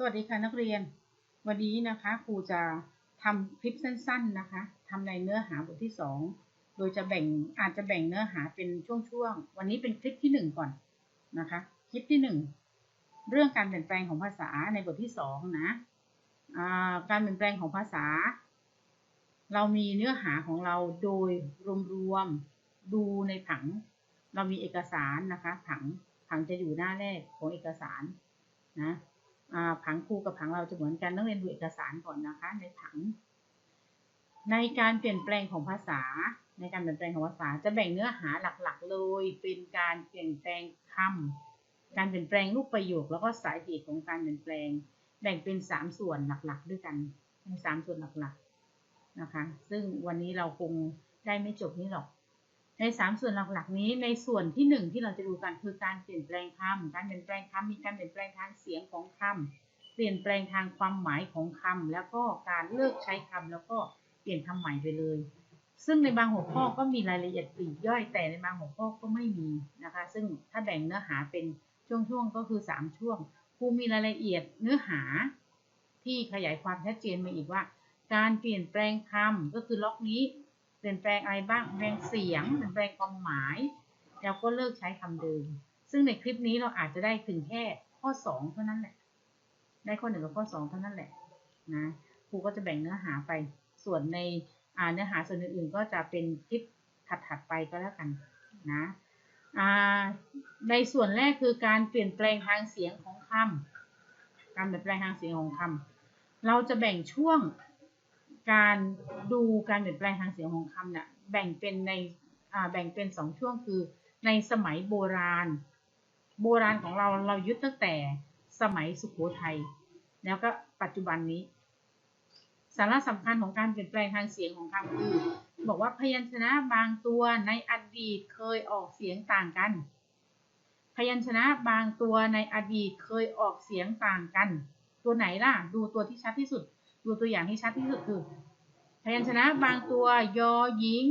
สวัสดีค่ะนักเรียน วันนี้นะคะครูจะทำคลิปสั้น ๆนะคะทำในเนื้อหาบทที่ 2 โดยจะแบ่งอาจจะแบ่งเนื้อหาเป็นช่วงๆวันนี้เป็นคลิปที่ 1 ก่อนนะคะ คลิปที่ 1 เรื่องการเปลี่ยนแปลงของภาษาในบทที่2นะการเปลี่ยนแปลงของภาษา เรามีเนื้อหาของเราโดยรวมๆดูในผัง เรามีเอกสารนะคะ ผังผังจะอยู่หน้าแรกของเอกสารนะ ผังครูกับผังเราจะเหมือนกันต้องเรียนดูเอกสารก่อนนะคะ ในผัง ในการเปลี่ยนแปลงของภาษา ในการเปลี่ยนแปลงของภาษาจะแบ่งเนื้อหาหลักๆ เลย เป็นการเปลี่ยนแปลงคำการเปลี่ยนแปลงรูปประโยค แล้วก็สาเหตุของการเปลี่ยนแปลง แบ่งเป็นสามส่วนหลักๆ ด้วยกันในสามส่วนหลักๆนะคะ ซึ่งวันนี้เราคงได้ไม่จบนี้หรอก ในสามส่วนหลักๆ นี้ในส่วนที่หนึ่งที่เราจะดูกันคือการเปลี่ยนแปลงคำการเปลี่ยนแปลงคำมีการเปลี่ยนแปลงทางเสียงของคำเปลี่ยนแปลงทางความหมายของคำแล้วก็การเลิกใช้คำแล้วก็เปลี่ยนคำใหม่ไปเลย ซึ่งในบางหัวข้อก็มีรายละเอียดปลีกย่อย แต่ในบางหัวข้อก็ไม่มีนะคะ ซึ่งถ้าแบ่งเนื้อหาเป็นช่วงๆก็คือ 3 ช่วงครูมีรายละเอียดเนื้อหาที่ขยายความชัดเจนมาอีกว่า การเปลี่ยนแปลงคำก็คือล็อกนี้ เปลี่ยนแปลงอะไรบ้างเปลี่ยนแปลงเสียงเปลี่ยนแปลงความหมาย แล้วก็เลิกใช้คำเดิม ซึ่งในคลิปนี้เราอาจจะได้ถึงแค่ข้อ 2 เท่านั้นแหละ ได้ข้อ1กับข้อ 2 เท่านั้นแหละนะครูก็จะแบ่งเนื้อหาไป ส่วนในเนื้อหาส่วนอื่นๆ ก็จะเป็นคลิปถัดๆไปก็แล้วกันนะในส่วนแรกคือการเปลี่ยนแปลงทางเสียงของคำการเปลี่ยนแปลงทางเสียงของคำเราจะแบ่งช่วง การดูการเปลี่ยนแปลงทางเสียงของคำเนี่ยแบ่งเป็นในแบ่งเป็นสองช่วงคือในสมัยโบราณ โบราณของเราเรายึดตั้งแต่สมัยสุโขทัยแล้วก็ปัจจุบันนี้ สาระสำคัญของการเปลี่ยนแปลงทางเสียงของคำคือบอกว่าพยัญชนะบางตัวในอดีตเคยออกเสียงต่างกัน พยัญชนะบางตัวในอดีตเคยออกเสียงต่างกัน ตัวไหนล่ะ ดูตัวที่ชัดที่สุด ดูตัวอย่างที่ชัดที่สุดคือพยัญชนะบางตัวยอหญิง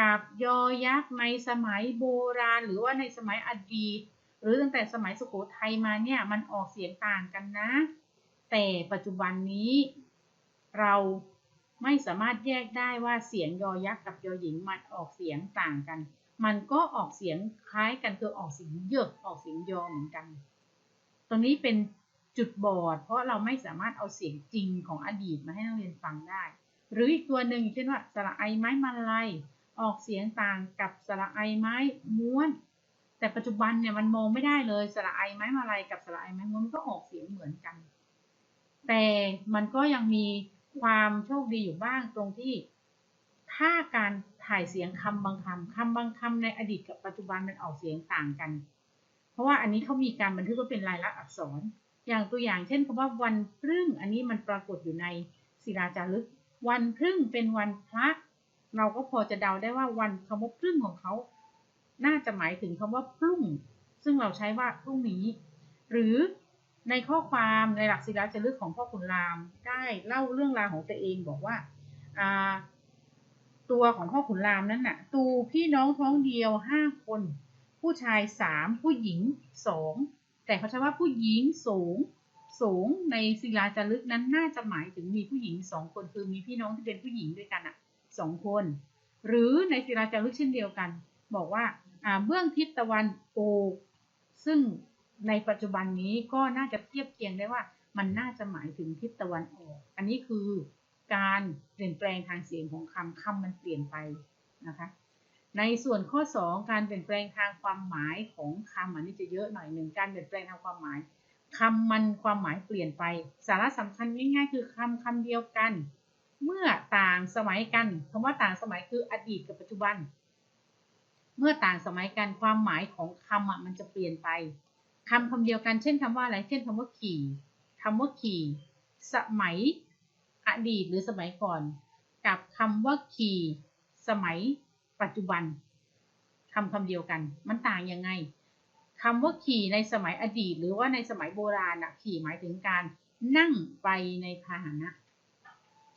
กับยอยักษ์ในสมัยโบราณ หรือว่าในสมัยอดีต หรือตั้งแต่สมัยสุโขทัยมาเนี่ยมันออกเสียงต่างกันนะ แต่ปัจจุบันนี้ เราไม่สามารถแยกได้ว่าเสียงยอยักษ์กับยอหญิงมันออกเสียงต่างกัน มันก็ออกเสียงคล้ายกันคือออกเสียงเยอะออกเสียงยอเหมือนกัน ตรงนี้เป็น จุดบอด เพราะเราไม่สามารถเอาเสียงจริงของอดีตมาให้นักเรียนฟังได้ หรืออีกตัวหนึ่งเช่นว่าสระไอไม้มาลายออกเสียงต่างกับสระไอไม้ม้วน แต่ปัจจุบันเนี่ยมันมองไม่ได้เลยสระไอไม้มาลายกับสระไอไม้ม้วนมันก็ออกเสียงเหมือนกัน แต่มันก็ยังมีความโชคดีอยู่บ้างตรงที่ ถ้าการถ่ายเสียงคำบางคำคำบางคำในอดีตกับปัจจุบันมันออกเสียงต่างกัน เพราะว่าอันนี้เขามีการบันทึกว่าเป็นลายลักษณ์อักษร อย่างตัวอย่างเช่นคำว่าวันพรึ่ง อันนี้มันปรากฏอยู่ในศิลาจารึก วันพรึ่งเป็นวันพระ เราก็พอจะเดาได้ว่าวันคำว่าพรึ่งของเขา น่าจะหมายถึงคำว่าพรุ่ง ซึ่งเราใช้ว่าพรุ่งนี้ หรือในข้อความในหลักศิลาจารึกของพ่อขุนรามได้เล่าเรื่องราวของตัวเองบอกว่าตัวของพ่อขุนรามนั้นน่ะ ตูพี่น้องท้องเดียวห้าคน ผู้ชายสามผู้หญิงสอง แต่เขาใช้ว่าผู้หญิงสูงสูงในศิลาจารึกนั้นน่าจะหมายถึงมีผู้หญิงสองคนคือมีพี่น้องที่เป็นผู้หญิงด้วยกันอะสองคน หรือในศิลาจารึกเช่นเดียวกัน บอกว่าเบื้องทิศตะวันออกซึ่งในปัจจุบันนี้ก็น่าจะเทียบเคียงได้ว่ามันน่าจะหมายถึงทิศตะวันออก อันนี้คือการเปลี่ยนแปลงทางเสียงของคำคำมันเปลี่ยนไปนะคะ ในส่วนข้อ 2 การเปลี่ยนแปลงทางความหมายของคำอันนี้จะเยอะหน่อยหนึ่งการเปลี่ยนแปลงทางความหมายคำมันความหมายเปลี่ยนไป สาระสำคัญง่ายๆ คือคำคำเดียวกัน เมื่อต่างสมัยกันคำว่าต่างสมัยคืออดีตกับปัจจุบัน เมื่อต่างสมัยกันความหมายของคำอะมันจะเปลี่ยนไปคำคำเดียวกัน เช่นคำว่าอะไร เช่นคำว่าขี่คำว่าขี่ สมัยอดีตหรือสมัยก่อน กับคำว่าขี่ สมัย ปัจจุบันคำคำเดียวกัน มันต่างยังไงคำว่าขี่ในสมัยอดีต หรือว่าในสมัยโบราณอะขี่หมายถึงการนั่งไปในพาหนะ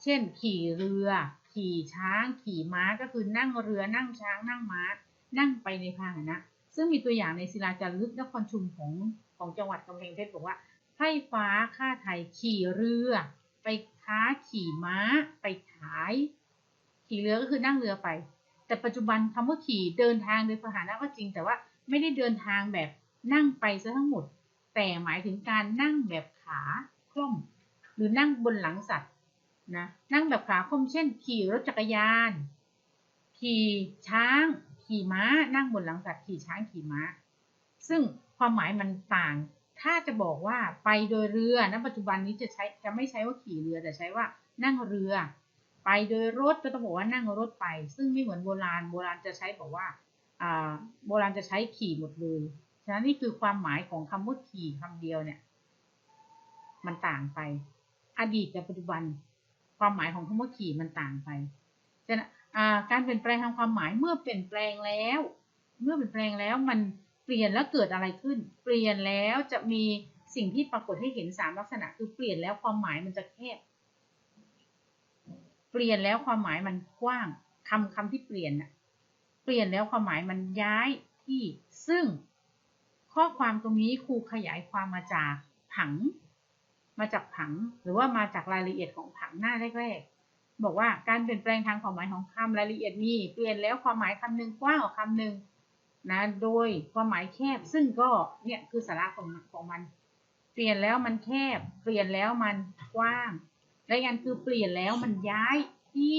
เช่น ขี่เรือ ขี่ช้าง ขี่ม้าก็คือนั่งเรือนั่งช้างนั่งม้า นั่งไปในพาหนะ ซึ่งมีตัวอย่างในศิลาจารึกนครชุมของของจังหวัดกำแพงเพชรบอกว่าไฟฟ้าค่าไทยขี่เรือ ไปค้าขี่ม้า ไปขาย ขี่เรือก็คือนั่งเรือไป แต่ปัจจุบันคำว่าขี่เดินทางโดยพาหนะก็จริง แต่ว่าไม่ได้เดินทางแบบนั่งไปซะทั้งหมด แต่หมายถึงการนั่งแบบขาคล่อม หรือนั่งบนหลังสัตว์นะนั่งแบบขาคล่อมเช่น ขี่รถจักรยาน ขี่ช้าง ขี่ม้า นั่งบนหลังสัตว์ขี่ช้างขี่ม้า ซึ่งความหมายมันต่าง ถ้าจะบอกว่าไปโดยเรือณปัจจุบันนี้จะใช้จะไม่ใช้ว่าขี่เรือแต่ใช้ว่านั่งเรือ ไปโดยรถก็ต้องบอกว่านั่งรถไป ซึ่งไม่เหมือนโบราณโบราณจะใช้บอกว่าโบราณจะใช้ขี่หมดเลยฉะนั้นนี่คือความหมายของคำว่าขี่คำเดียวเนี่ย มันต่างไป อดีตกับปัจจุบัน ความหมายของคำว่าขี่มันต่างไปฉะนั้นการเปลี่ยนแปลงทางความหมายเมื่อเปลี่ยนแปลงแล้ว เมื่อเปลี่ยนแปลงแล้วมันเปลี่ยนแล้วเกิดอะไรขึ้น เปลี่ยนแล้วจะมีสิ่งที่ปรากฏให้เห็นสามลักษณะ คือเปลี่ยนแล้วความหมายมันจะแคบ เปลี่ยนแล้วความหมายมันกว้างคำคำที่เปลี่ยนน่ะเปลี่ยนแล้วความหมายมันย้ายที่ ซึ่ง ข้อความตรงนี้ครูขยายความมาจากผัง มาจากผัง หรือว่ามาจากรายละเอียดของผังหน้าแรกๆบอกว่าการเปลี่ยนแปลงทางความหมายของคำรายละเอียดมีเปลี่ยนแล้วความหมายคำหนึ่งกว้างกว่าคำหนึ่งนะโดยความหมายแคบซึ่งก็เนี่ยคือสาระของของมัน เปลี่ยนแล้วมันแคบ เปลี่ยนแล้วมันกว้าง และอีกอันคือเปลี่ยนแล้วมันย้ายที่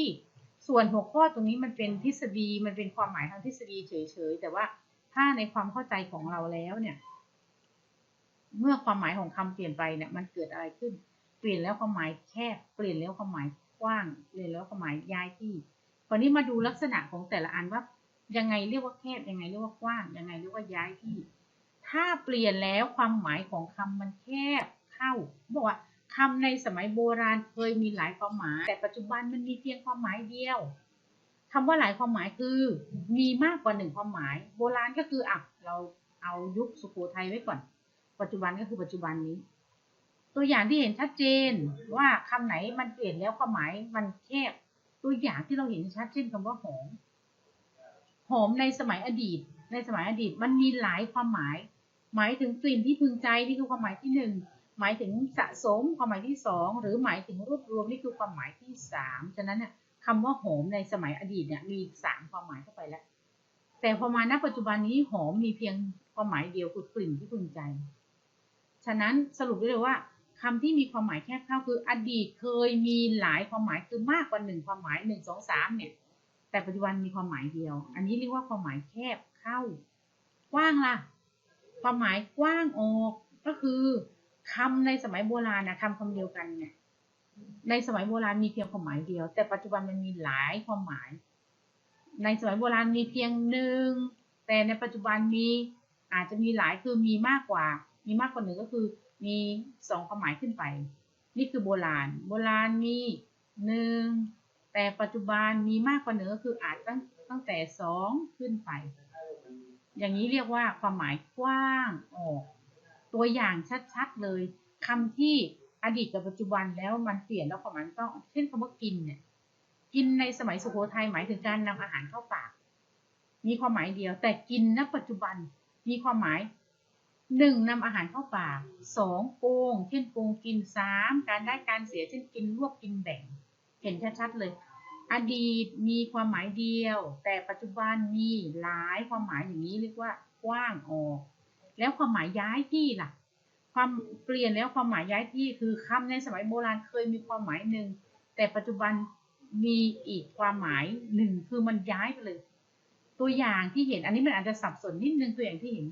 ส่วนหัวข้อตรงนี้มันเป็นทฤษฎีมันเป็นความหมายทางทฤษฎีเฉยๆแต่ว่าถ้าในความเข้าใจของเราแล้วเนี่ย เมื่อความหมายของคำเปลี่ยนไปเนี่ยมันเกิดอะไรขึ้น เปลี่ยนแล้วความหมายแคบเปลี่ยนแล้วความหมายกว้าง เปลี่ยนแล้วความหมายย้ายที่คราวนี้มาดูลักษณะของแต่ละอันว่ายังไงเรียกว่าแคบยังไงเรียกว่ากว้างยังไงเรียกว่าย้ายที่ ถ้าเปลี่ยนแล้วความหมายของคำมันแคบเข้าบอกว่า คำในสมัยโบราณเคยมีหลายความหมาย แต่ปัจจุบันมันมีเพียงความหมายเดียวคำว่าหลายความหมายคือ มีมากกว่าหนึ่งความหมาย โบราณก็คืออะเราเอายุคสุโขทัยไว้ก่อน ปัจจุบันก็คือปัจจุบันนี้ ตัวอย่างที่เห็นชัดเจนว่าคำไหนมันเปลี่ยนแล้วความหมายมันแคบตัวอย่างที่เราเห็นชัดเช่นคำว่าหอมหอมในสมัยอดีต ในสมัยอดีตมันมีหลายความหมาย หมายถึงกลิ่นที่พึงใจนี่คือความหมายที่หนึ่ง หมายถึงสะสมความหมายที่สองหรือหมายถึงรวบรวมนี่คือความหมายที่สามฉะนั้นเนี่ยคำว่าหอมในสมัยอดีตเนี่ยมีสามความหมายเข้าไปแล้ว แต่พอมาณปัจจุบันนี้หอมมีเพียงความหมายเดียวคือกลิ่นที่พึงใจ ฉะนั้นสรุปได้เลยว่าคำที่มีความหมายแคบเข้าคือ อดีตเคยมีหลายความหมายคือมากกว่าหนึ่งความหมายหนึ่งสองสามเนี่ยแต่ปัจจุบันมีความหมายเดียว อันนี้เรียกว่าความหมายแคบเข้ากว้างล่ะ ความหมายกว้างออกก็คือ คำในสมัยโบราณนะคำคำเดียวกันเนี่ยในสมัยโบราณมีเพียงความหมายเดียว แต่ปัจจุบันมันมีหลายความหมาย ในสมัยโบราณมีเพียงหนึ่งแต่ในปัจจุบันมีอาจจะมีหลายคือมีมากกว่า มีมากกว่าหนึ่งก็คือมีสองความหมายขึ้นไป นี่คือโบราณ โบราณมีหนึ่งแต่ปัจจุบันมีมากกว่าหนึ่งก็คืออาจตั้งตั้งแต่สองขึ้นไป อย่างนี้เรียกว่าความหมายกว้างออก ตัวอย่างชัดๆเลยคำที่อดีตกับปัจจุบันแล้วมันเปลี่ยนแล้วความหมายต้องเช่นคำว่ากินเนี่ยกินในสมัยสุโขทัยหมายถึงการนำอาหารเข้าปาก มีความหมายเดียว แต่กินณปัจจุบันมีความหมายหนึ่งนำอาหารเข้าปากสองโกงเช่นโกงกินสามการได้การเสียเช่นกินรวบกินแบ่ง เห็นชัดๆเลย อดีตมีความหมายเดียว แต่ปัจจุบันมีหลายความหมายอย่างนี้เรียกว่ากว้างออก แล้วความหมายย้ายที่ล่ะ ความเปลี่ยนแล้วความหมายย้ายที่คือคำในสมัยโบราณเคยมีความหมายหนึ่งแต่ปัจจุบันมีอีกความหมายหนึ่งคือมันย้ายไปเลย ตัวอย่างที่เห็นอันนี้มันอาจจะสับสนนิดนึงตัวอย่างที่เห็น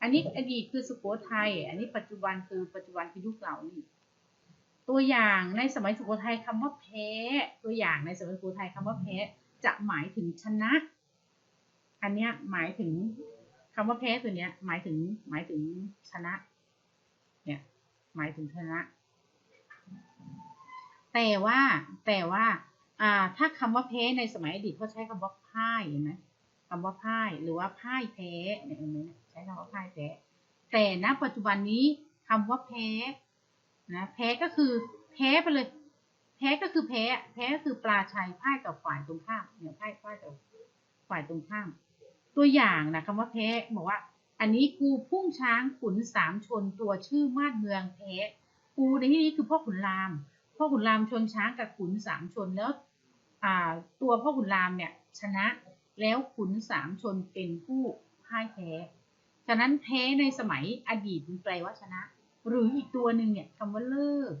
อันนี้อดีตคือสุโขทัยอันนี้ปัจจุบันคือปัจจุบันคือยุคเก่านี่ตัวอย่างในสมัยสุโขทัยคำว่าแพ้ตัวอย่างในสมัยสุโขทัยคำว่าแพ้จะหมายถึงชนะ อันเนี้ยหมายถึง คำว่าแพ้ตัวเนี้ย หมายถึงหมายถึงชนะ เนี่ย หมายถึงชนะ แต่ว่าแต่ว่าอ่าถ้าคำว่าแพ้ในสมัยอดีตเขาใช้คำว่าพ่ายเห็นไหมคำว่าพ่ายหรือว่าพ่ายแพ้เนี่ยเห็นไหมใช้คำว่าพ่ายแพ้แต่ณปัจจุบันนี้คำว่าแพ้นะแพ้ก็คือแพ้ไปเลยแพ้ก็คือแพ้ แพ้ก็คือปลาชัยพ่ายกับฝ่ายตรงข้ามเนี่ยพ่ายพ่ายกับฝ่ายตรงข้าม ตัวอย่างนะคำว่าแพ้บอกว่า อันนี้กูพุ่งช้างขุนสามชนตัวชื่อมาดเมืองแพ้กูในที่นี้คือพ่อขุนราม พ่อขุนรามชนช้างกับขุนสามชนแล้วตัวพ่อขุนรามเนี่ยชนะแล้วขุนสามชนเป็นผู้พ่ายแพ้ฉะนั้นแพ้ในสมัยอดีตมันแปลว่าชนะ หรืออีกตัวหนึ่งเนี่ยคำว่าเลิก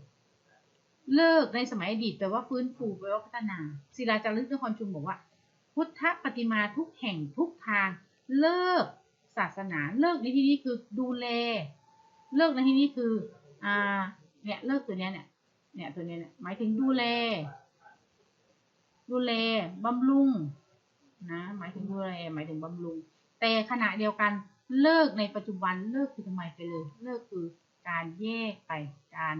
เลิกในสมัยอดีตแปลว่าฟื้นฟูแปลว่าพัฒนาศิลาจารึกนครชุมบอกว่า พุทธปฏิมาทุกแห่งทุกทาง เลิกศาสนาเลิกในที่นี้คือดูแล เลิกในที่นี้คืออ่าเนี่ยเลิกตัวเนี้ยเนี่ยเนี่ยตัวเนี้ยเนี่ยหมายถึงดูแล ดูแลบำรุงนะหมายถึงดูแลหมายถึงบำรุง แต่ขณะเดียวกันเลิกในปัจจุบันเลิกคือทำไมไปเลย เลิกคือการแยกไปการ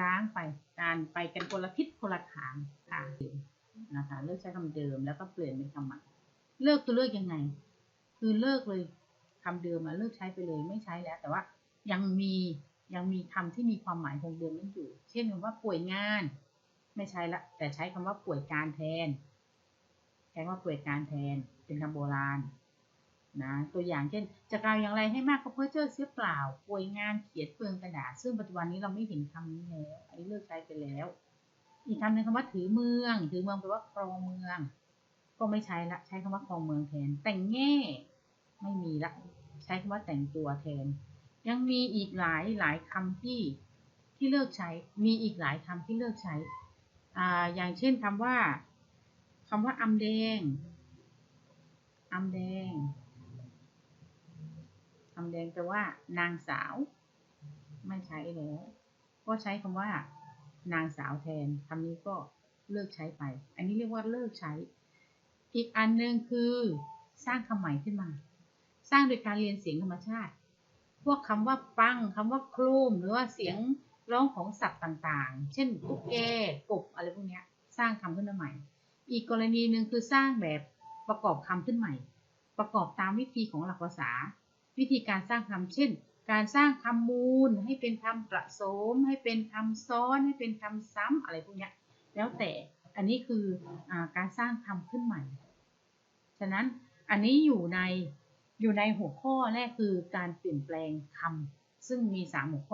ร้างไป การไปกันคนละทิศคนละทางค่ะ นะคะเลิกใช้คำเดิมแล้วก็เปลี่ยนเป็นคำใหม่เลิกคือเลิกยังไง คือเลิกเลยคำเดิมอะเลิกใช้ไปเลยไม่ใช้แล้ว แต่ว่ายังมียังมีคำที่มีความหมายคงเดิมนั้นอยู่ เช่นคำว่าป่วยงาน ไม่ใช้ละ แต่ใช้คำว่าป่วยการแทนใช้คำว่าป่วยการแทนเป็นคำโบราณนะตัวอย่างเช่น จะกล่าวอย่างไรให้มากก็เพื่อเจอเสียเปล่าป่วยงานเขียนเปลืองกระดาษ ซึ่งปัจจุบันนี้เราไม่เห็นคำนี้แล้วอันนี้เลิกใช้ไปแล้ว อีกคำหนึ่งคำว่าถือเมือง ถือเมืองแปลว่าครองเมือง ก็ไม่ใช้ละ ใช้คำว่าครองเมืองแทน แต่งแง่ ไม่มีละ ใช้คำว่าแต่งตัวแทน ยังมีอีกหลายหลายคำที่ที่เลิกใช้ มีอีกหลายคำที่เลิกใช้ อ่า อย่างเช่นคำว่าคำว่าอำแดงอำแดงอำแดงแปลว่านางสาว ไม่ใช้แล้ว ก็ใช้คำว่า นางสาวแทนคำนี้ก็เลิกใช้ไป อันนี้เรียกว่าเลิกใช้ อีกอันหนึ่งคือสร้างคำใหม่ขึ้นมา สร้างโดยการเรียนเสียงธรรมชาติ พวกคำว่าปังคำว่าโครมหรือว่าเสียงร้องของสัตว์ต่างๆ เช่นตุ๊กแกกบอะไรพวกนี้สร้างคำขึ้นมาใหม่ อีกกรณีหนึ่งคือสร้างแบบประกอบคำขึ้นใหม่ ประกอบตามวิธีของหลักภาษา วิธีการสร้างคำเช่น การสร้างคำมูลให้เป็นคำประสม ให้เป็นคำซ้อนให้เป็นคำซ้ำอะไรพวกนี้แล้วแต่อันนี้คืออการสร้างคำขึ้นใหม่ ฉะนั้นอันนี้อยู่ในอยู่ในหัวข้อแรกคือการเปลี่ยนแปลงคำซึ่งมีสามหัวข้อ